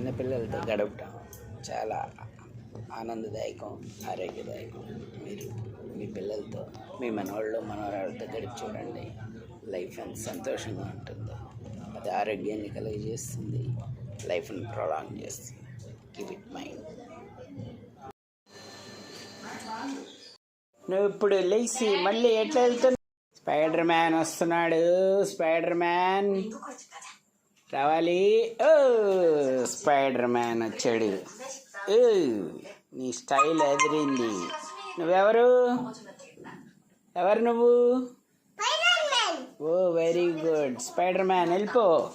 చిన్నపిల్లలతో గడపటం చాలా ఆనందదాయకం ఆరోగ్యదాయకం. మీరు మీ పిల్లలతో మీ మనవాళ్ళు మనవరాళ్ళతో గడిపి చూడండి. లైఫ్ ఎంత సంతోషంగా ఉంటుందో. అది ఆరోగ్యాన్ని కలుగజేస్తుంది. లైఫ్ని ప్రొలాంగ్ చేస్తుంది. కీప్ ఇట్ మైండ్ నువ్వు ఇప్పుడు లేచి మళ్ళీ ఎట్లా వెళ్తున్నావు? స్పైడర్ మ్యాన్ వస్తున్నాడు. స్పైడర్ మ్యాన్ రావాలి ఓ స్పైడర్ మ్యాన్ వచ్చాడు. ఓ నీ స్టైల్ ఎదిరింది. నువ్వెవరు? ఎవరు నువ్వు? ఓ వెరీ గుడ్. స్పైడర్ మ్యాన్ వెళ్ళిపో.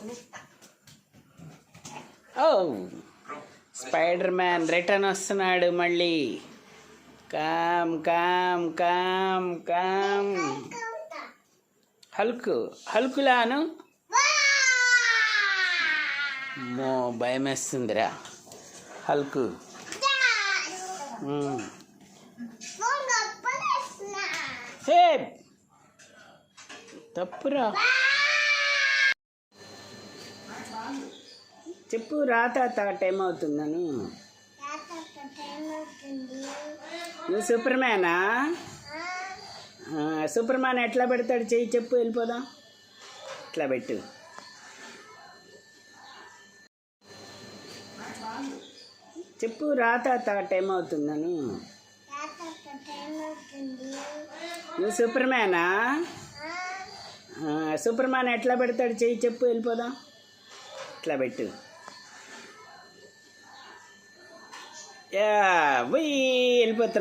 ఓ స్పైడర్ మ్యాన్ రిటర్న్ వస్తున్నాడు మళ్ళీ. Calm calm calm calm. Hulk హల్కులాను. మో భయం వేస్తుందిరా హల్కు. హే తప్పురా. చెప్పు రా తాత టైం అవుతుందని. నువ్వు సూపర్ మ్యానా సూపర్ మ్యాన్ ఎట్లా పెడతాడు చెయ్యి చెప్పు వెళ్ళిపోదాం. ఇట్లా పెట్టు. చెప్పు రా తాత టైం అవుతుందని. నువ్వు సూపర్ మ్యానా సూపర్ మ్యాన్ ఎట్లా పెడతాడు చెయ్యి చెప్పు వెళ్ళిపోదాం. ఇట్లా పెట్టు. యా పోయి వెళ్ళిపోతున్నా.